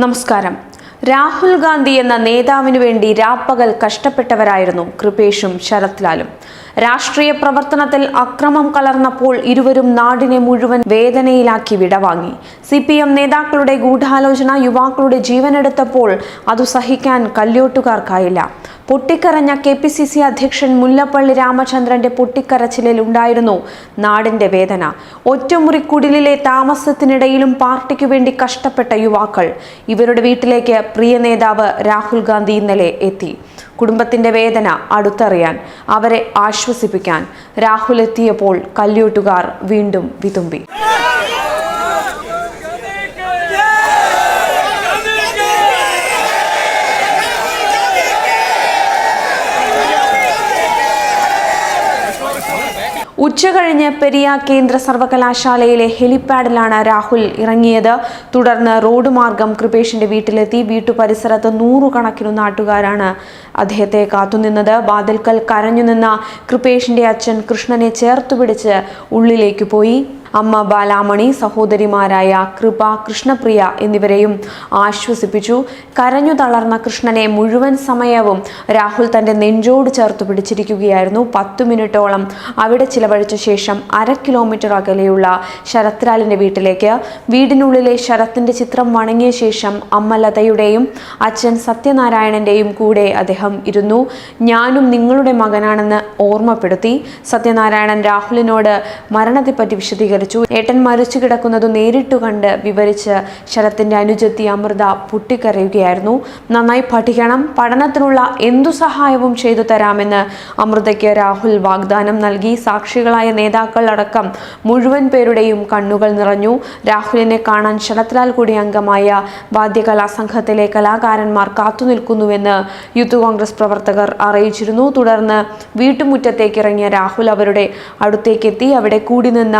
നമസ്കാരം. രാഹുൽ ഗാന്ധി എന്ന നേതാവിനു വേണ്ടി രാപ്പകൽ കഷ്ടപ്പെട്ടവരായിരുന്നു കൃപേഷും ശരത് ലാലും രാഷ്ട്രീയ പ്രവർത്തനത്തിൽ അക്രമം കലർന്നപ്പോൾ ഇരുവരും നാടിനെ മുഴുവൻ വേദനയിലാക്കി വിടവാങ്ങി. സി പി എം നേതാക്കളുടെ ഗൂഢാലോചന യുവാക്കളുടെ ജീവനെടുത്തപ്പോൾ അതു സഹിക്കാൻ കല്യോട്ടുകാർക്കായില്ല. പൊട്ടിക്കരഞ്ഞ കെ പി സി സി അധ്യക്ഷൻ മുല്ലപ്പള്ളി രാമചന്ദ്രന്റെ പൊട്ടിക്കരച്ചിലിൽ ഉണ്ടായിരുന്നു നാടിന്റെ വേദന. ഒറ്റമുറി കുടിലിലെ താമസത്തിനിടയിലും പാർട്ടിക്കു വേണ്ടി കഷ്ടപ്പെട്ട യുവാക്കൾ. ഇവരുടെ വീട്ടിലേക്ക് പ്രിയ നേതാവ് രാഹുൽ ഗാന്ധി ഇന്നലെ എത്തി. കുടുംബത്തിന്റെ വേദന അടുത്തറിയാൻ അവരെ ആശ്വസിപ്പിക്കാൻ രാഹുൽ എത്തിയപ്പോൾ കല്യൂട്ടുകാർ വീണ്ടും വിതുമ്പി. ഉച്ചകഴിഞ്ഞ് പെരിയ കേന്ദ്ര സർവകലാശാലയിലെ ഹെലിപ്പാഡിലാണ് രാഹുൽ ഇറങ്ങിയത്. തുടർന്ന് റോഡ് മാർഗം കൃപേഷിന്റെ വീട്ടിലെത്തി. വീട്ടു വീട്ടുപരിസരത്ത് നൂറുകണക്കിനു നാട്ടുകാരാണ് അദ്ദേഹത്തെ കാത്തുനിന്നത്. വാതിൽക്കൽ കരഞ്ഞുനിന്ന കൃപേഷിന്റെ അച്ഛൻ കൃഷ്ണനെ ചേർത്തുപിടിച്ച് ഉള്ളിലേക്ക് പോയി. അമ്മ ബാലാമണി സഹോദരിമാരായ കൃപ കൃഷ്ണപ്രിയ എന്നിവരെയും ആശ്വസിപ്പിച്ചു. കരഞ്ഞു തളർന്ന കൃഷ്ണനെ മുഴുവൻ സമയവും രാഹുൽ തന്റെ നെഞ്ചോട് ചേർത്ത് പിടിച്ചിരിക്കുകയായിരുന്നു. പത്തു മിനിറ്റോളം അവിടെ ചിലവഴിച്ച ശേഷം അര കിലോമീറ്റർ അകലെയുള്ള ശരത്ലാലിന്റെ വീട്ടിലേക്ക്. വീടിനുള്ളിലെ ശരത്തിന്റെ ചിത്രം വണങ്ങിയ ശേഷം അമ്മ ലതയുടെയും അച്ഛൻ സത്യനാരായണന്റെയും കൂടെ അദ്ദേഹം ഇരുന്നു. ഞാനും നിങ്ങളുടെ മകനാണെന്ന് ഓർമ്മപ്പെടുത്തി. സത്യനാരായണൻ രാഹുലിനോട് മരണത്തെപ്പറ്റി വിശദീകരിച്ചു. ഏട്ടൻ മരിച്ചു കിടക്കുന്നത് നേരിട്ടു കണ്ട് വിവരിച്ച് ശരത്തിന്റെ അനുജത്തി അമൃത പൊട്ടിക്കരയുകയായിരുന്നു. നന്നായി പഠിക്കണം പഠനത്തിനുള്ള എന്തു സഹായവും ചെയ്തു തരാമെന്ന് അമൃതയ്ക്ക് രാഹുൽ വാഗ്ദാനം നൽകി. സാക്ഷികളായ നേതാക്കൾ അടക്കം മുഴുവൻ പേരുടെയും കണ്ണുകൾ നിറഞ്ഞു. രാഹുലിനെ കാണാൻ ശരത്ലാൽ കൂടി അംഗമായ വാദ്യകലാ സംഘത്തിലെ കലാകാരന്മാർ കാത്തുനിൽക്കുന്നുവെന്ന് യൂത്ത് കോൺഗ്രസ് പ്രവർത്തകർ അറിയിച്ചിരുന്നു. തുടർന്ന് വീട്ടുമുറ്റത്തേക്ക് ഇറങ്ങിയ രാഹുൽ അവരുടെ അടുത്തേക്കെത്തി. അവിടെ കൂടി നിന്ന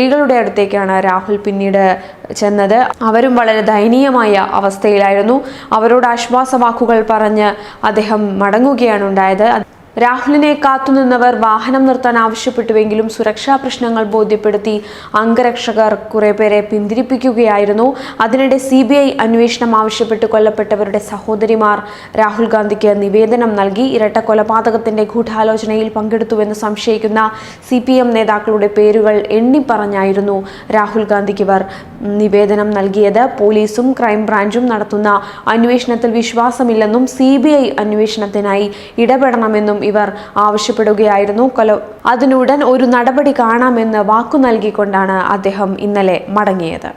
സ്ത്രീകളുടെ അടുത്തേക്കാണ് രാഹുൽ പിന്നീട് ചെന്നത്. അവരും വളരെ ദയനീയമായ അവസ്ഥയിലായിരുന്നു. അവരോട് ആശ്വാസവാക്കുകൾ പറഞ്ഞ് അദ്ദേഹം മടങ്ങുകയാണ് ഉണ്ടായത്. രാഹുലിനെ കാത്തുനിന്നവർ വാഹനം നിർത്താൻ ആവശ്യപ്പെട്ടുവെങ്കിലും സുരക്ഷാ പ്രശ്നങ്ങൾ ബോധ്യപ്പെടുത്തി അംഗരക്ഷകർ കുറെ പേരെ പിന്തിരിപ്പിക്കുകയായിരുന്നു. അതിനിടെ സി ബി ഐ അന്വേഷണം ആവശ്യപ്പെട്ട് കൊല്ലപ്പെട്ടവരുടെ സഹോദരിമാർ രാഹുൽ ഗാന്ധിക്ക് നിവേദനം നൽകി. ഇരട്ട കൊലപാതകത്തിന്റെ ഗൂഢാലോചനയിൽ പങ്കെടുത്തുവെന്ന് സംശയിക്കുന്ന സി പി എം നേതാക്കളുടെ പേരുകൾ എണ്ണിപ്പറഞ്ഞായിരുന്നു. രാഹുൽ ഗാന്ധിക്ക് ഇവർ നിവേദനം നൽകിയത്. പോലീസും ക്രൈംബ്രാഞ്ചും നടത്തുന്ന അന്വേഷണത്തിൽ വിശ്വാസമില്ലെന്നും സി ബി ഐ അന്വേഷണത്തിനായി ഇടപെടണമെന്നും ഇവർ ആവശ്യപ്പെടുകയായിരുന്നു. കൊല അതിനുടൻ ഒരു നടപടി കാണാമെന്ന് വാക്കു നൽകിക്കൊണ്ടാണ് അദ്ദേഹം ഇന്നലെ മടങ്ങിയത്.